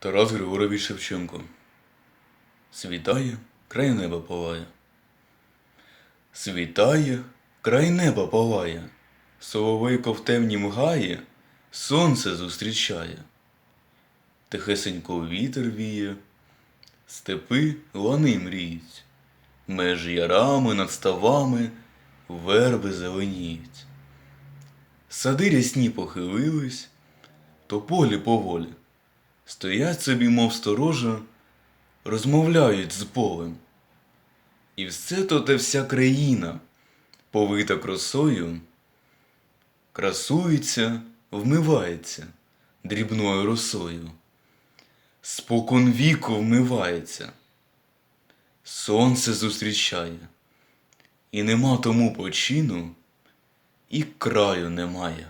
Тарас Григорович Шевченко. Світає, край неба палає. Світає, край неба палає. Соловейко в темнім гаї сонце зустрічає. Тихесенько вітер віє, степи лани мріють, меж ярами над ставами верби зеленіють. Сади рясні похилились, то полі поволі. Стоять собі, мов сторожа, розмовляють з полем. І все то те вся країна, повита красою, красується, вмивається дрібною росою. Спокон віку вмивається, сонце зустрічає, і нема тому почину, і краю немає.